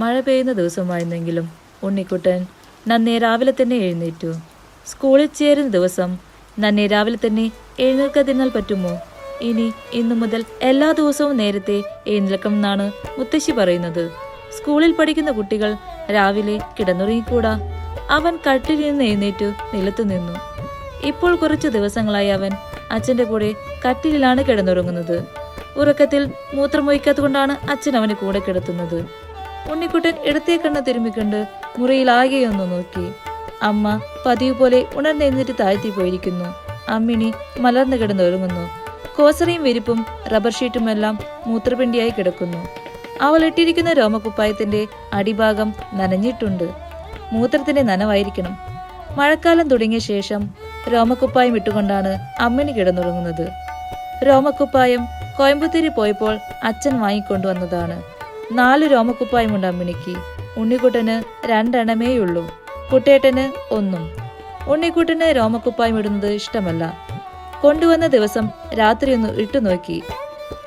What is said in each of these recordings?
മഴ പെയ്യുന്ന ദിവസമായിരുന്നെങ്കിലും ഉണ്ണിക്കുട്ടൻ നന്നേ രാവിലെ തന്നെ എഴുന്നേറ്റു. സ്കൂളിൽ ചേരുന്ന ദിവസം നന്നേ രാവിലെ തന്നെ എഴുന്നേൽക്കാതിരുന്നാൽ പറ്റുമോ? ഇനി ഇന്നു മുതൽ എല്ലാ ദിവസവും നേരത്തെ എഴുന്നേൽക്കണം എന്നാണ് മുത്തശ്ശി പറയുന്നത്. സ്കൂളിൽ പഠിക്കുന്ന കുട്ടികൾ രാവിലെ കിടന്നുറങ്ങിക്കൂടാ. അവൻ കട്ടിൽ നിന്ന് എഴുന്നേറ്റു നിലത്തു നിന്നു. ഇപ്പോൾ കുറച്ച് ദിവസങ്ങളായി അവൻ അച്ഛന്റെ കൂടെ കട്ടിലിലാണ് കിടന്നുറങ്ങുന്നത്. ഉറക്കത്തിൽ മൂത്രമൊഴിക്കാത്തതുകൊണ്ടാണ് അച്ഛൻ അവനെ കൂടെ കിടത്തുന്നത്. ഉണ്ണിക്കുട്ടൻ ഇടത്തേ മുറിയിൽ ഒന്ന് നോക്കി. അമ്മ പതിവ് പോലെ ഉണർന്നെഴുന്നേറ്റ് താഴ്ത്തി പോയിരിക്കുന്നു. അമ്മിണി മലർന്നു കിടന്നൊരുങ്ങുന്നു കോസറിയും വിരിപ്പും റബ്ബർ ഷീറ്റുമെല്ലാം മൂത്രപിണ്ടിയായി കിടക്കുന്നു. അവൾ ഇട്ടിരിക്കുന്ന രോമക്കുപ്പായത്തിന്റെ അടിഭാഗം നനഞ്ഞിട്ടുണ്ട്. മൂത്രത്തിന്റെ നനവായിരിക്കണം. മഴക്കാലം തുടങ്ങിയ ശേഷം രോമക്കുപ്പായം ഇട്ടുകൊണ്ടാണ് അമ്മിണി കിടന്നുറങ്ങുന്നത്. രോമക്കുപ്പായം കോയമ്പത്തൂരിൽ പോയപ്പോൾ അച്ഛൻ വാങ്ങിക്കൊണ്ടുവന്നതാണ്. നാല് രോമക്കുപ്പായമുണ്ട് അമ്മിണിക്ക് ഉണ്ണിക്കുട്ടന് രണ്ടെണ്ണമേയുള്ളൂ. കുട്ടേട്ടന് ഒന്നും. ഉണ്ണിക്കുട്ടന് രോമക്കുപ്പായം ഇടുന്നത് ഇഷ്ടമല്ല. കൊണ്ടുവന്ന ദിവസം രാത്രിയൊന്ന് ഇട്ടുനോക്കി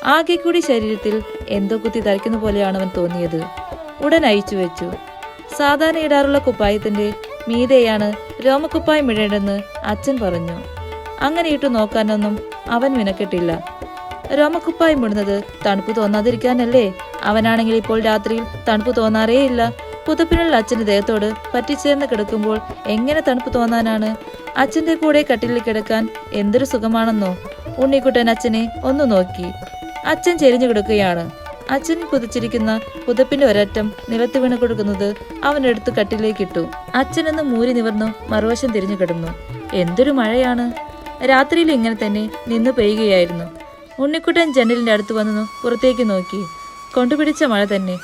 ആകെ കൂടി ശരീരത്തിൽ എന്തോ കുത്തി തരയ്ക്കുന്ന പോലെയാണ് അവൻ തോന്നിയത്. ഉടൻ അയച്ചു വെച്ചു. സാധാരണ ഇടാറുള്ള കുപ്പായത്തിന്റെ മീതെയാണ് രോമക്കുപ്പായം ഇടേണ്ടെന്ന് അച്ഛൻ പറഞ്ഞു. അങ്ങനെ ഇട്ടു നോക്കാനൊന്നും അവൻ മിനക്കെട്ടില്ല. രോമക്കുപ്പായം ഇടുന്നത് തണുപ്പ് തോന്നാതിരിക്കാനല്ലേ? അവനാണെങ്കിൽ ഇപ്പോൾ രാത്രിയിൽ തണുപ്പ് തോന്നാറേയില്ല. പുതപ്പിനുള്ള അച്ഛന്റെ ദേഹത്തോട് പറ്റിച്ചേർന്ന് കിടക്കുമ്പോൾ എങ്ങനെ തണുപ്പ് തോന്നാനാണ്? അച്ഛന്റെ കൂടെ കട്ടിലിൽ കിടക്കാൻ എന്തൊരു സുഖമാണെന്നോ? ഉണ്ണിക്കുട്ടൻ അച്ഛനെ ഒന്ന് നോക്കി. അച്ഛൻ ചെരിഞ്ഞു കിടക്കുകയാണ്. അച്ഛൻ പുതച്ചിരിക്കുന്ന പുതപ്പിന്റെ ഒരറ്റം നിലത്ത് വീണ് കൊടുക്കുന്നത് അവനെടുത്ത് കട്ടിലേക്ക് ഇട്ടു അച്ഛനെന്ന് മൂരി നിവർന്നു മറുവശം തിരിഞ്ഞു കിടന്നു. എന്തൊരു മഴയാണ്. രാത്രിയിൽ ഇങ്ങനെ തന്നെ നിന്ന് പെയ്യുകയായിരുന്നു. ഉണ്ണിക്കുട്ടൻ ജനലിന്റെ അടുത്ത് വന്നു പുറത്തേക്ക് നോക്കി. കൊണ്ടുപിടിച്ച മഴ തന്നെ.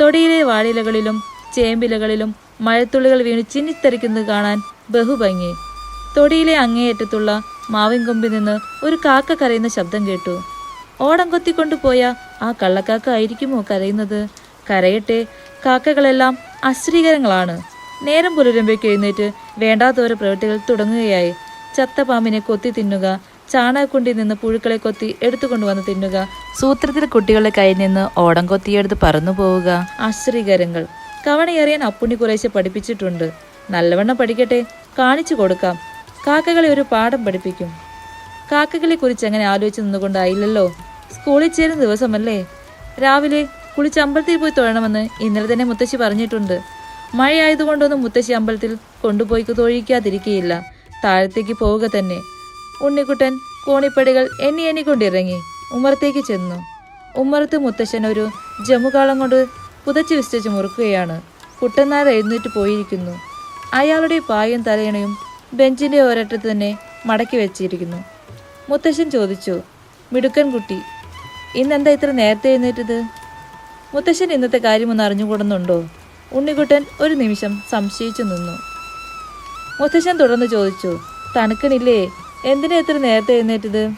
തൊടിയിലെ വാഴയിലകളിലും ചേമ്പിലകളിലും മഴത്തുള്ളികൾ വീണ് ചിന്നിത്തെറിക്കുന്നത് കാണാൻ ബഹുഭംഗി. തൊടിയിലെ അങ്ങേയറ്റത്തുള്ള മാവിൻകൊമ്പിൽ നിന്ന് ഒരു കാക്ക കരയുന്ന ശബ്ദം കേട്ടു. ഓടം കൊത്തിക്കൊണ്ടുപോയ ആ കള്ളക്കാക്ക ആയിരിക്കുമോ കരയുന്നത്? കരയട്ടെ കാക്കകളെല്ലാം അശ്രീകരങ്ങളാണ്. നേരം പുലരുമ്പോഴേക്ക് എഴുന്നേറ്റ് വേണ്ടാത്തോരോ പ്രവൃത്തികൾ തുടങ്ങുകയായി. ചത്ത പാമ്പിനെ കൊത്തി തിന്നുക ചാണകക്കുണ്ടിൽ നിന്ന് പുഴുക്കളെ കൊത്തി എടുത്തുകൊണ്ടുവന്ന് തിന്നുക. സൂത്രത്തിൽ കുട്ടികളുടെ കയ്യിൽ നിന്ന് ഓടം കൊത്തിയെടുത്ത് പറന്നു പോവുക. അശ്രീകരങ്ങൾ കവണയേറിയാൻ അപ്പുണ്ണി കുറേശ്ശെ പഠിപ്പിച്ചിട്ടുണ്ട്. നല്ലവണ്ണം പഠിക്കട്ടെ. കാണിച്ചു കൊടുക്കാം. കാക്കകളെ ഒരു പാഠം പഠിപ്പിക്കും. കാക്കകളെ കുറിച്ച് അങ്ങനെ ആലോചിച്ച് നിന്നുകൊണ്ടായില്ലല്ലോ. സ്കൂളിൽ ചേരുന്ന ദിവസമല്ലേ? രാവിലെ കുളിച്ച് അമ്പലത്തിൽ പോയി തൊഴണമെന്ന് ഇന്നലെ തന്നെ മുത്തശ്ശി പറഞ്ഞിട്ടുണ്ട്. മഴയായതുകൊണ്ടൊന്നും മുത്തശ്ശി അമ്പലത്തിൽ കൊണ്ടുപോയി തൊഴിക്കാതിരിക്കുകയില്ല താഴത്തേക്ക് പോവുക തന്നെ. ഉണ്ണിക്കുട്ടൻ കോണിപ്പടികൾ എണ്ണി എണ്ണിക്കൊണ്ടിറങ്ങി ഉമ്മറത്തേക്ക് ചെന്നു. ഉമ്മറത്ത് മുത്തശ്ശൻ ഒരു ജമുകാളം കൊണ്ട് പുതച്ചു വിസ്റ്റിച്ച് മുറുക്കുകയാണ്. കുട്ടനാർ എഴുന്നേറ്റ് പോയിരിക്കുന്നു. അയാളുടെ പായും തലയണയും ബെഞ്ചിന്റെ ഒരറ്റത്ത് തന്നെ മടക്കി വെച്ചിരിക്കുന്നു. മുത്തശ്ശൻ ചോദിച്ചു മിടുക്കൻ കുട്ടി ഇന്നെന്താ ഇത്ര നേരത്തെ എഴുന്നേറ്റത്? മുത്തശ്ശൻ ഇന്നത്തെ കാര്യമൊന്ന് അറിഞ്ഞുകൂടുന്നുണ്ടോ? ഉണ്ണിക്കുട്ടൻ ഒരു നിമിഷം സംശയിച്ചു നിന്നു. മുത്തശ്ശൻ തുടർന്ന് ചോദിച്ചു തണുക്കണില്ലേ? എന്തിനാ ഇത്ര നേരത്തെ എഴുന്നേറ്റത്?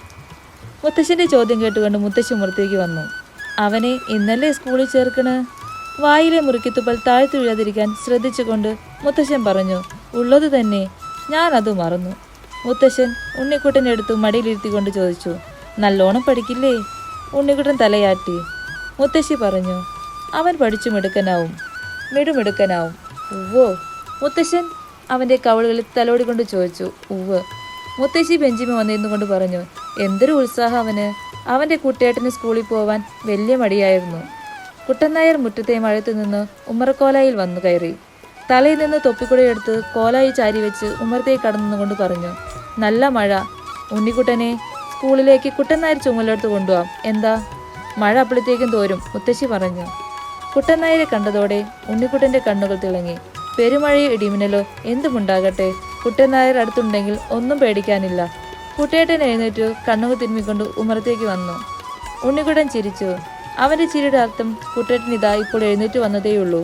മുത്തശ്ശന്റെ ചോദ്യം കേട്ടുകൊണ്ട് മുത്തശ്ശി മുറത്തേക്ക് വന്നു. അവനെ ഇന്നലെ സ്കൂളിൽ ചേർക്കണ്? വായിലെ മുറുക്കിത്തുപ്പൽ താഴ്ത്തു വീഴാതിരിക്കാൻ ശ്രദ്ധിച്ചുകൊണ്ട് മുത്തശ്ശൻ പറഞ്ഞു ഉള്ളത് തന്നെ. ഞാൻ അത് മറന്നു. മുത്തശ്ശൻ ഉണ്ണിക്കുട്ടനെ എടുത്ത് മടിയിലിരുത്തിക്കൊണ്ട് ചോദിച്ചു നല്ലോണം പഠിക്കില്ലേ? ഉണ്ണിക്കുട്ടൻ തലയാട്ടി. മുത്തശ്ശി പറഞ്ഞു അവൻ പഠിച്ചു മിടുക്കനാവും മിടുമിടുക്കനാവും. ഉവ്വോ? മുത്തശ്ശൻ അവന്റെ കവളുകളിൽ തലോടിക്കൊണ്ട് ചോദിച്ചു ഉവ്വ്. മുത്തശ്ശി ബെഞ്ചിമ വന്നിരുന്നു കൊണ്ട് പറഞ്ഞു എന്തൊരു ഉത്സാഹം അവന്. അവന്റെ കുട്ടിയേട്ടന് സ്കൂളിൽ പോവാൻ വലിയ മടിയായിരുന്നു. കുട്ടനായർ മുറ്റത്തെ മഴത്തു നിന്ന് ഉമ്മറക്കോലായിൽ വന്നു കയറി. തലയിൽ നിന്ന് തൊപ്പിക്കുടയെടുത്ത് കോലായി ചാരി വെച്ച് ഉമ്മറത്തേക്ക് കടന്നുകൊണ്ട് പറഞ്ഞു നല്ല മഴ. ഉണ്ണിക്കുട്ടനെ സ്കൂളിലേക്ക് കുട്ടനായർ ചുമലെടുത്ത് കൊണ്ടുപോകാം എന്താ? മഴ അപ്പോഴത്തേക്കും തോരും മുത്തശ്ശി പറഞ്ഞു. കുട്ടനായരെ കണ്ടതോടെ ഉണ്ണിക്കുട്ടന്റെ കണ്ണുകൾ തിളങ്ങി. പെരുമഴയോ ഇടിമിന്നലോ എന്തുമുണ്ടാകട്ടെ? കുട്ടനായർ അടുത്തുണ്ടെങ്കിൽ ഒന്നും പേടിക്കാനില്ല. കുട്ടേട്ടൻ എഴുന്നേറ്റു കണ്ണുകൾ തിരുമ്മിക്കൊണ്ട് ഉമ്മറത്തേക്ക് വന്നു. ഉണ്ണിക്കുട്ടൻ ചിരിച്ചു. അവന്റെ ചിരിയുടെ അർത്ഥം കുട്ടേട്ടൻ ഇതാ ഇപ്പോൾ എഴുന്നേറ്റ് വന്നതേയുള്ളൂ.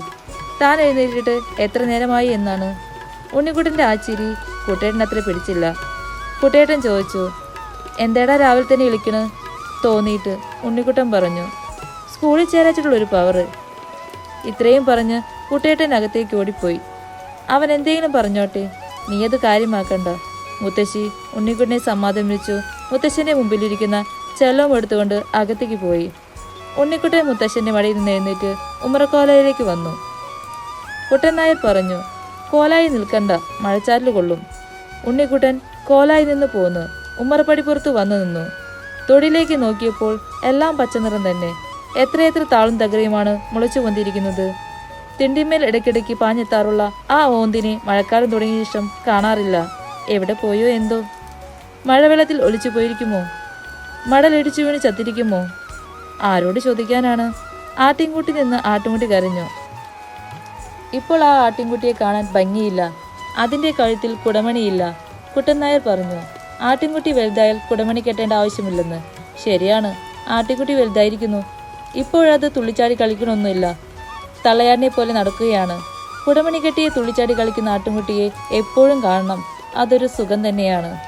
താൻ എഴുന്നേറ്റിട്ട് എത്ര നേരമായി എന്നാണ്. ഉണ്ണികുടന്റെ ആ ചിരി കുട്ടേട്ടൻ അത്ര പിടിച്ചില്ല. കുട്ടേട്ടൻ ചോദിച്ചു എന്തേടാ രാവിലെ തന്നെ വിളിക്കണ്? തോന്നിയിട്ട് ഉണ്ണിക്കുട്ടൻ പറഞ്ഞു സ്കൂളിൽ ചേരാച്ചിട്ടുള്ളൊരു പവറ് ഇത്രയും പറഞ്ഞ് കുട്ടേട്ടൻ അകത്തേക്ക് ഓടിപ്പോയി. അവൻ എന്തെങ്കിലും പറഞ്ഞോട്ടെ നീ അത് കാര്യമാക്കണ്ട? മുത്തശ്ശി ഉണ്ണിക്കുട്ടനെ സമ്മാതം വിളിച്ചു. മുത്തശ്ശന്റെ മുമ്പിലിരിക്കുന്ന ചെല്ലവും എടുത്തുകൊണ്ട് അകത്തേക്ക് പോയി. ഉണ്ണിക്കുട്ടൻ മുത്തശ്ശന്റെ മടിയിൽ നിന്ന് എഴുന്നേറ്റ് ഉമ്മറക്കോലയിലേക്ക് വന്നു. കുട്ടൻ നായർ പറഞ്ഞു കോലായി നിൽക്കണ്ട മഴച്ചാറിൽ കൊള്ളും. ഉണ്ണിക്കുട്ടൻ കോലായി നിന്ന് പോന്ന് ഉമ്മറപ്പടിപ്പുറത്ത് വന്നു നിന്നു. തൊടിയിലേക്ക് നോക്കിയപ്പോൾ എല്ലാം പച്ചനിറം തന്നെ. എത്രയെത്ര താളും തകരയുമാണ് മുളച്ചു വന്നിരിക്കുന്നത് തിണ്ടിന്മേൽ ഇടയ്ക്കിടയ്ക്ക് പാഞ്ഞെത്താറുള്ള ആ ഓന്തിനെ മഴക്കാലം തുടങ്ങിയ ശേഷം കാണാറില്ല. എവിടെ പോയോ എന്തോ. മഴവെള്ളത്തിൽ ഒളിച്ചു പോയിരിക്കുമോ? മടലിടിച്ചു വീണ് ചത്തിരിക്കുമോ? ആരോട് ചോദിക്കാനാണ്? ആട്ടിൻകുട്ടി നിന്ന് ആട്ടുംകുട്ടി കരഞ്ഞു. ഇപ്പോൾ ആ ആട്ടിൻകുട്ടിയെ കാണാൻ ഭംഗിയില്ല. അതിന്റെ കഴുത്തിൽ കുടമണിയില്ല. കുട്ടൻ നായർ പറഞ്ഞു ആട്ടിൻകുട്ടി വലുതായാൽ കുടമണി കെട്ടേണ്ട ആവശ്യമില്ലെന്ന്. ശരിയാണ്. ആട്ടിൻകുട്ടി വലുതായിരിക്കുന്നു. ഇപ്പോഴത് തുള്ളിച്ചാടി കളിക്കണമൊന്നുമില്ല. തള്ളയാടിനെ പോലെ നടക്കുകയാണ്. കുടമണി കെട്ടിയെ തുള്ളിച്ചാടി കളിക്കുന്ന ആട്ടുംകുട്ടിയെ എപ്പോഴും കാണണം. അതൊരു സുഖം തന്നെയാണ്.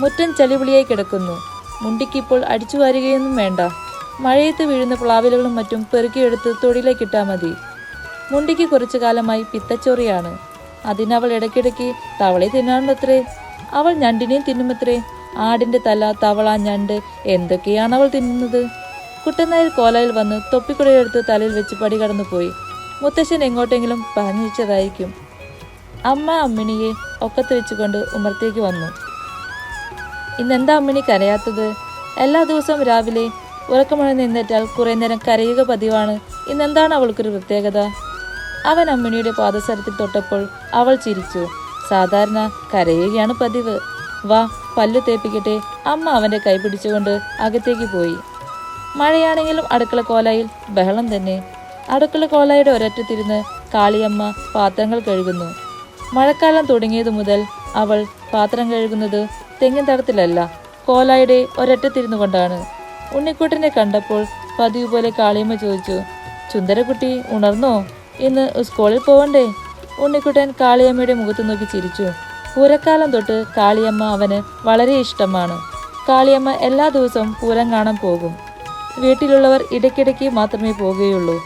മുറ്റം ചളിപുളിയായി കിടക്കുന്നു. മുണ്ടിക്കിപ്പോൾ അടിച്ചു വാരുകയൊന്നും വേണ്ട. മഴയത്ത് വീഴുന്ന പ്ലാവിലകളും മറ്റും പെറുക്കിയെടുത്ത് തൊടിയിലേക്ക് ഇട്ടാൽ മതി. മുണ്ടിക്ക് കുറച്ചു കാലമായി പിത്തച്ചോറിയാണ്. അതിനവൾ ഇടയ്ക്കിടയ്ക്ക് തവളെ തിന്നാണ്ടത്രേ അവൾ ഞണ്ടിനെയും തിന്നുമത്രേ. ആടിന്റെ തല തവള ഞണ്ട് എന്തൊക്കെയാണ് അവൾ തിന്നുന്നത്? കുട്ടനായർ കോലയിൽ വന്ന് തൊപ്പിക്കുടയെടുത്ത് തലയിൽ വെച്ച് പടി കടന്നുപോയി മുത്തശ്ശൻ എങ്ങോട്ടെങ്കിലും പറഞ്ഞു വെച്ചതായിരിക്കും. അമ്മ അമ്മിണിയെ ഒക്കത്ത് വെച്ചുകൊണ്ട് ഉമർത്തേക്ക് വന്നു. ഇന്നെന്താ അമ്മിണി കരയാത്തത്? എല്ലാ ദിവസവും രാവിലെ ഉറക്കമുഴന്ന് നിന്നേറ്റാൽ കുറേ നേരം കരയുക പതിവാണ്. ഇന്നെന്താണ് അവൾക്കൊരു പ്രത്യേകത? അവൻ അമ്മിണിയുടെ പാദസരത്തിൽ തൊട്ടപ്പോൾ അവൾ ചിരിച്ചു. സാധാരണ കരയുകയാണ് പതിവ്. വാ പല്ലു തേപ്പിക്കട്ടെ. അമ്മ അവന്റെ കൈ പിടിച്ചുകൊണ്ട് അകത്തേക്ക് പോയി. മഴയാണെങ്കിലും അടുക്കള കോലായിൽ ബഹളം തന്നെ. അടുക്കള കോലായുടെ ഒരറ്റത്തിരുന്ന് കാളിയമ്മ പാത്രങ്ങൾ കഴുകുന്നു. മഴക്കാലം തുടങ്ങിയതു മുതൽ അവൾ പാത്രം കഴുകുന്നത് തെങ്ങിൻ തടത്തിലല്ല കോലായുടെ ഒരറ്റത്തിരുന്നു കൊണ്ടാണ്. ഉണ്ണിക്കുട്ടനെ കണ്ടപ്പോൾ പതിവ് പോലെ കാളിയമ്മ ചോദിച്ചു ചുന്ദരക്കുട്ടി ഉണർന്നോ? ഇന്ന് സ്കൂളിൽ പോവണ്ടേ? ഉണ്ണിക്കുട്ടൻ കാളിയമ്മയുടെ മുഖത്ത് നോക്കി ചിരിച്ചു. പൂരക്കാലം തൊട്ട് കാളിയമ്മ അവന് വളരെ ഇഷ്ടമാണ്. കാളിയമ്മ എല്ലാ ദിവസവും പൂരം കാണാൻ പോകും. വീട്ടിലുള്ളവർ ഇടയ്ക്കിടയ്ക്ക് മാത്രമേ പോകുകയുള്ളൂ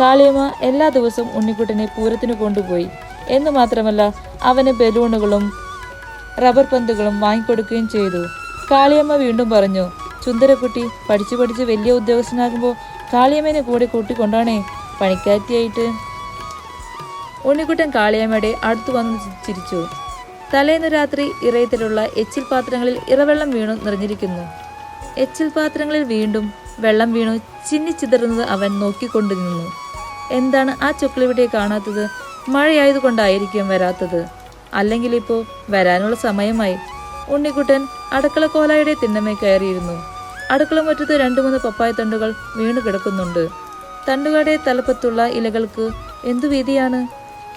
കാളിയമ്മ എല്ലാ ദിവസവും ഉണ്ണിക്കുട്ടനെ പൂരത്തിന് കൊണ്ടുപോയി. എന്ന് മാത്രമല്ല അവന് ബലൂണുകളും റബ്ബർ പന്തുകളും വാങ്ങിക്കൊടുക്കുകയും ചെയ്തു. കാളിയമ്മ വീണ്ടും പറഞ്ഞു ചുന്ദരക്കുട്ടി പഠിച്ചു പഠിച്ച് വലിയ ഉദ്യോഗസ്ഥനാകുമ്പോൾ കാളിയമ്മേനെ കൂടെ കൂട്ടിക്കൊണ്ടാണേ പണിക്കാറ്റിയായിട്ട് ഉണ്ണിക്കുട്ടൻ കാളിയമ്മയുടെ അടുത്തു വന്ന് ചിരിച്ചു. തലേന്ന് രാത്രി ഇറയത്തിലുള്ള എച്ചിൽ പാത്രങ്ങളിൽ ഇറവെള്ളം വീണു നിറഞ്ഞിരിക്കുന്നു. എച്ചിൽ പാത്രങ്ങളിൽ വീണ്ടും വെള്ളം വീണു ചിന്നിച്ചിതറുന്നത് അവൻ നോക്കിക്കൊണ്ടു നിന്നു. എന്താണ് ആ ചുക്കളിവിടെ കാണാത്തത്? മഴയായതുകൊണ്ടായിരിക്കും വരാത്തത്. അല്ലെങ്കിൽ ഇപ്പോൾ വരാനുള്ള സമയമായി. ഉണ്ണിക്കുട്ടൻ അടുക്കള കോലായുടെ തിണ്ണമേ കയറിയിരുന്നു. അടുക്കള മുറ്റത്ത് രണ്ടു മൂന്ന് പപ്പായ തണ്ടുകൾ വീണു കിടക്കുന്നുണ്ട്. തണ്ടുകളുടെ തലപ്പത്തുള്ള ഇലകൾക്ക് എന്തു വീതിയാണ്?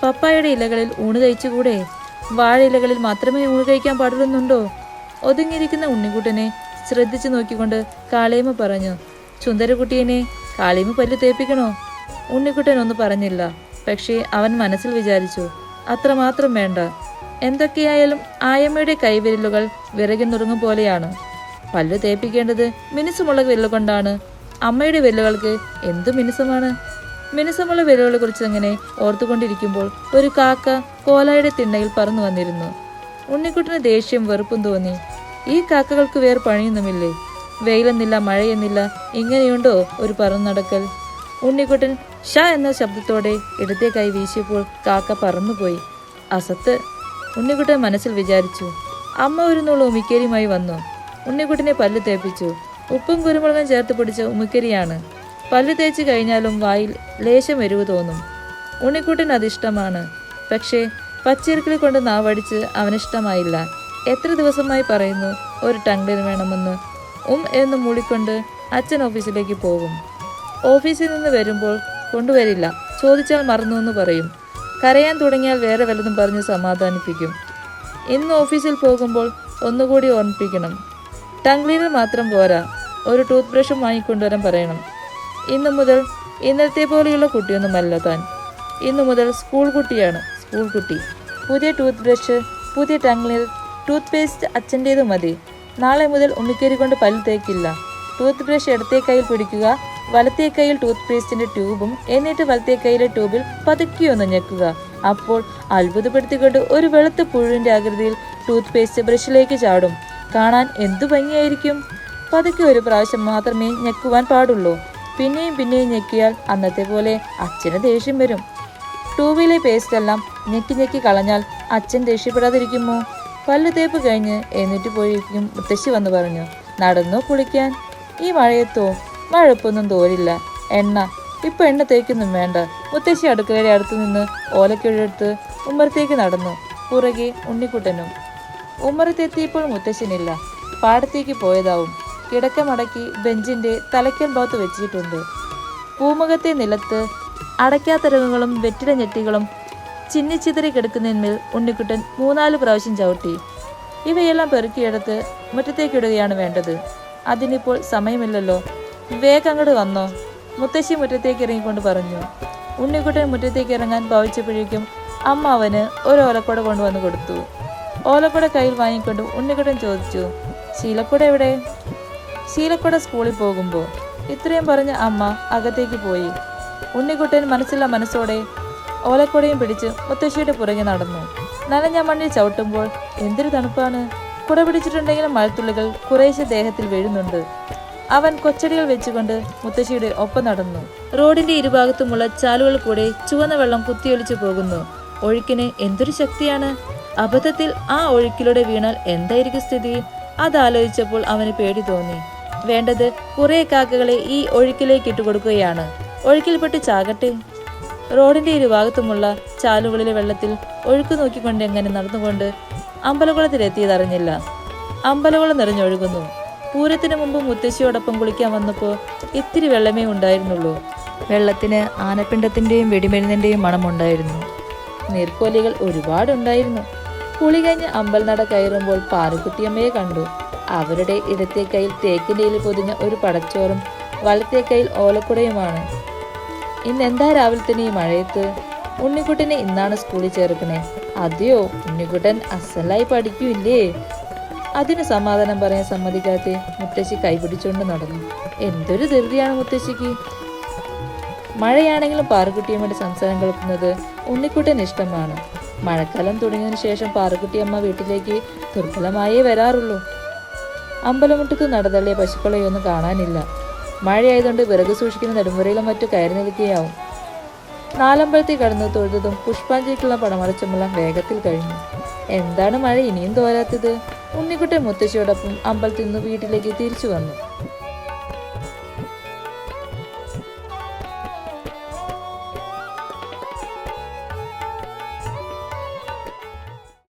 പപ്പായയുടെ ഇലകളിൽ ഊണ് കഴിച്ചുകൂടെ? വാഴ ഇലകളിൽ മാത്രമേ ഊണ് കഴിക്കാൻ പാടുള്ളുന്നുണ്ടോ? ഒതുങ്ങിയിരിക്കുന്ന ഉണ്ണിക്കുട്ടനെ ശ്രദ്ധിച്ചു നോക്കിക്കൊണ്ട് കാളിയമ്മ പറഞ്ഞു ചുന്ദരകുട്ടിയനെ കാളിയമ്മ പല്ല് തേപ്പിക്കണോ? ഉണ്ണിക്കുട്ടൻ ഒന്നും പറഞ്ഞില്ല. പക്ഷേ അവൻ മനസ്സിൽ വിചാരിച്ചു അത്രമാത്രം വേണ്ട. എന്തൊക്കെയായാലും ആയമ്മയുടെ കൈവിരലുകൾ വിറകി നുറുങ്ങും പോലെയാണ്. പല്ല് തേപ്പിക്കേണ്ടത് മിനുസമുള്ള വിരൽ കൊണ്ടാണ്. അമ്മയുടെ വിരലുകൾക്ക് എന്തു മിനുസമാണ്? മിനുസമുള്ള വിരലുകളെ കുറിച്ച് അങ്ങനെ ഓർത്തുകൊണ്ടിരിക്കുമ്പോൾ ഒരു കാക്ക കോലായുടെ തിണ്ണയിൽ പറന്നു വന്നിരുന്നു. ഉണ്ണിക്കുട്ടിന് ദേഷ്യം വെറുപ്പും തോന്നി. ഈ കാക്കകൾക്ക് വേറെ പണിയൊന്നുമില്ലേ? വെയിലെന്നില്ല മഴയെന്നില്ല ഇങ്ങനെയുണ്ടോ ഒരു പറന്നു നടക്കൽ ഉണ്ണിക്കുട്ടൻ ഷ എന്ന ശബ്ദത്തോടെ ഇടത്തെ കൈ വീശിയപ്പോൾ കാക്ക പറന്നുപോയി. അസത്ത്. ഉണ്ണിക്കുട്ടൻ മനസ്സിൽ വിചാരിച്ചു അമ്മ ഒരു നുള്ളു ഉമിക്കേരിയുമായി വന്നു. ഉണ്ണിക്കുട്ടനെ പല്ല് തേപ്പിച്ചു. ഉപ്പും കുരുമുളകും ചേർത്ത് പിടിച്ച ഉമിക്കരിയാണ് പല്ല് തേച്ച് കഴിഞ്ഞാലും വായിൽ ലേശം എരിവ് തോന്നും. ഉണ്ണിക്കുട്ടൻ അതിഷ്ടമാണ്. പക്ഷേ പച്ചിരക്കിളി കൊണ്ട് നാവടിച്ച് അവനിഷ്ടമായില്ല. എത്ര ദിവസമായി പറയുന്നു ഒരു ടംഗ്ലിന് വേണമെന്ന്. ഉം എന്ന് മൂളിക്കൊണ്ട് അച്ഛൻ ഓഫീസിലേക്ക് പോകും. ഓഫീസിൽ നിന്ന് വരുമ്പോൾ കൊണ്ടുവരില്ല ചോദിച്ചാൽ മറന്നു എന്ന് പറയും. കരയാൻ തുടങ്ങിയാൽ വേറെ വല്ലതും പറഞ്ഞ് സമാധാനിപ്പിക്കും. ഇന്ന് ഓഫീസിൽ പോകുമ്പോൾ ഒന്നുകൂടി ഓർമ്മിപ്പിക്കണം. ടങ് മാത്രം പോരാ ഒരു ടൂത്ത് ബ്രഷും വാങ്ങിക്കൊണ്ടുവരാൻ പറയണം. ഇന്നു മുതൽ ഇന്നത്തെ പോലെയുള്ള കുട്ടിയൊന്നുമല്ല താൻ. ഇന്നു മുതൽ സ്കൂൾ കുട്ടിയാണ് സ്കൂൾ കുട്ടി. പുതിയ ടൂത്ത് ബ്രഷ് പുതിയ ടങ് ക്ലീനർ ടൂത്ത് പേസ്റ്റ് അച്ഛന്റേത് മതി. നാളെ മുതൽ ഉമ്മിക്കേരി കൊണ്ട് പല്ല് തേക്കില്ല. ടൂത്ത് ബ്രഷ് ഇടത്തെ കയ്യിൽ പിടിക്കുക. വലത്തെ കയ്യിൽ ടൂത്ത് പേസ്റ്റിന്റെ ട്യൂബും എന്നിട്ട് വലത്തെ കയ്യിലെ ട്യൂബിൽ പതുക്കിയൊന്ന് ഞെക്കുക. അപ്പോൾ അത്ഭുതപ്പെടുത്തിക്കൊണ്ട് ഒരു വെളുത്ത പുഴുവിന്റെ ആകൃതിയിൽ ടൂത്ത് പേസ്റ്റ് ബ്രഷിലേക്ക് ചാടും. കാണാൻ എന്തു ഭംഗിയായിരിക്കും? പതുക്കെ ഒരു പ്രാവശ്യം മാത്രമേ ഞെക്കുവാൻ പാടുള്ളൂ. പിന്നെയും പിന്നെയും ഞെക്കിയാൽ അന്നത്തെ പോലെ അച്ഛന് ദേഷ്യം വരും. ടൂവിലെ പേസ്റ്റെല്ലാം ഞെക്കി ഞെക്കി കളഞ്ഞാൽ അച്ഛൻ ദേഷ്യപ്പെടാതിരിക്കുമോ? പല്ല് തേപ്പ് കഴിഞ്ഞ് എഴുന്നേറ്റ് പോയിരിക്കും മുത്തശ്ശി വന്ന് പറഞ്ഞു നടന്നു കുളിക്കാൻ? ഈ മഴയത്തോ? മഴപ്പൊന്നും തോരില്ല. എണ്ണ. ഇപ്പൊ എണ്ണ തേക്കൊന്നും വേണ്ട. മുത്തശ്ശി അടുക്കളയുടെ അടുത്ത് നിന്ന് ഓലക്കിഴെടുത്ത് ഉമ്മറത്തേക്ക് നടന്നു. പുറകെ ഉണ്ണിക്കുട്ടനും. ഉമ്മറത്തെത്തിയപ്പോൾ മുത്തശ്ശനില്ല. പാടത്തേക്ക് പോയതാവും. കിടക്ക മടക്കി ബെഞ്ചിന്റെ തലയ്ക്കൽ ഭാഗത്ത് വെച്ചിട്ടുണ്ട്. പൂമുഖത്തെ നിലത്ത് അടയ്ക്കാത്തരകങ്ങളും വെറ്റില ഞെട്ടികളും ചിന്നിച്ചിതറി കിടക്കുന്നതിന്മേൽ ഉണ്ണിക്കുട്ടൻ മൂന്നാൽ പ്രാവശ്യം ചവിട്ടി. ഇവയെല്ലാം പെറുക്കിയെടുത്ത് മുറ്റത്തേക്കിടുകയാണ് വേണ്ടത്. അതിനിപ്പോൾ സമയമില്ലല്ലോ. വേഗം അങ്ങോട്ട് വന്നോ. മുത്തശ്ശി മുറ്റത്തേക്ക് ഇറങ്ങിക്കൊണ്ട് പറഞ്ഞു. ഉണ്ണിക്കുട്ടൻ മുറ്റത്തേക്ക് ഇറങ്ങാൻ ഭാവിച്ചപ്പോഴേക്കും അമ്മ അവന് ഒരു ഓലക്കുട കൊണ്ടുവന്ന് കൊടുത്തു. ഓലക്കുട കയ്യിൽ വാങ്ങിക്കൊണ്ട് ഉണ്ണിക്കുട്ടൻ ചോദിച്ചു ശീലക്കുട എവിടെ? ശീലക്കുട സ്കൂളിൽ പോകുമ്പോൾ ഇത്രയും പറഞ്ഞ അമ്മ അകത്തേക്ക് പോയി. ഉണ്ണിക്കുട്ടൻ മനസ്സില്ല മനസ്സോടെ ഓലക്കുടയും പിടിച്ച് മുത്തശ്ശിയുടെ പുറകെ നടന്നു. നനഞ്ഞ മണ്ണിൽ ചവിട്ടുമ്പോൾ എന്തൊരു തണുപ്പാണ്. കുട പിടിച്ചിട്ടുണ്ടെങ്കിലും മഴത്തുള്ളികൾ കുറേശ്ശെ ദേഹത്തിൽ വീഴുന്നുണ്ട്. അവൻ കൊച്ചടികൾ വെച്ചുകൊണ്ട് മുത്തശ്ശിയുടെ ഒപ്പം നടന്നു. റോഡിന്റെ ഇരുഭാഗത്തുമുള്ള ചാലുകൾ കൂടെ ചുവന്ന വെള്ളം കുത്തിയൊലിച്ചു പോകുന്നു. ഒഴുക്കിന് എന്തൊരു ശക്തിയാണ്? അബദ്ധത്തിൽ ആ ഒഴുക്കിലൂടെ വീണാൽ എന്തായിരിക്കും സ്ഥിതി? അതാലോചിച്ചപ്പോൾ അവന് പേടി തോന്നി. വേണ്ടത് കുറെ കാക്കകളെ ഈ ഒഴുക്കിലേക്ക് ഇട്ടുകൊടുക്കുകയാണ്. ഒഴുക്കിൽപ്പെട്ട് ചാകട്ടെ. റോഡിന്റെ ഇരുഭാഗത്തുമുള്ള ചാലുകളിലെ വെള്ളത്തിൽ ഒഴുക്ക് നോക്കിക്കൊണ്ട് എങ്ങനെ നടന്നുകൊണ്ട് അമ്പലകുളത്തിലെത്തിയതറിഞ്ഞില്ല. അമ്പലകുളം നിറഞ്ഞൊഴുകുന്നു. പൂരത്തിന് മുമ്പ് മുത്തശ്ശിയോടൊപ്പം കുളിക്കാൻ വന്നപ്പോൾ ഇത്തിരി വെള്ളമേ ഉണ്ടായിരുന്നുള്ളൂ. വെള്ളത്തിന് ആനപ്പിണ്ടത്തിന്റെയും വെടിമരുന്നിന്റെയും മണമുണ്ടായിരുന്നു. നീർക്കോലികൾ ഒരുപാടുണ്ടായിരുന്നു. കുളി കഴിഞ്ഞ് അമ്പൽനട കയറുമ്പോൾ പാറുക്കുട്ടിയമ്മയെ കണ്ടു. അവരുടെ ഇടത്തെ കയ്യിൽ തേക്കിന്റെയിൽ പൊതിഞ്ഞ ഒരു പടച്ചോറും വലത്തെ കയ്യിൽ ഓലക്കുടയുമാണ്. ഇന്ന് എന്താ രാവിലെ തന്നെ ഈ മഴയത്ത്? ഉണ്ണിക്കുട്ടനെ ഇന്നാണ് സ്കൂളിൽ ചേർക്കണേ. അതെയോ? ഉണ്ണിക്കുട്ടൻ അസലായി പഠിക്കൂല്ലേ? അതിന് സമാധാനം പറയാൻ സമ്മതിക്കാതെ മുത്തശ്ശി കൈപിടിച്ചുകൊണ്ട് നടന്നു. എന്തൊരു ധൃതിയാണ് മുത്തശ്ശിക്ക്. മഴയാണെങ്കിലും പാറുക്കുട്ടിയമ്മയുടെ സംസാരം കേൾക്കുന്നത് ഉണ്ണിക്കുട്ടൻ ഇഷ്ടമാണ്. മഴക്കാലം തുടങ്ങിയതിനു ശേഷം പാറുക്കുട്ടിയമ്മ വീട്ടിലേക്ക് ദുർബലമായേ വരാറുള്ളൂ. അമ്പലമുട്ടത്ത് നടതള്ളിയ പശുക്കളെയൊന്നും കാണാനില്ല. മഴയായതുകൊണ്ട് വിറക് സൂക്ഷിക്കുന്ന നെടുമുറയിലും മറ്റു കയറി നിൽക്കുകയാവും. നാലമ്പലത്തിൽ കടന്ന് തൊഴുതതും പുഷ്പാഞ്ജലിക്കുള്ള പടമറച്ചുമെല്ലാം വേഗത്തിൽ കഴിഞ്ഞു. എന്താണ് മഴ? ഇനിയും തോരാത്തത്? ഉണ്ണിക്കുട്ടൻ മുത്തശ്ശിയോടൊപ്പം അമ്പലത്തിൽ നിന്ന് വീട്ടിലേക്ക് തിരിച്ചു വന്നു.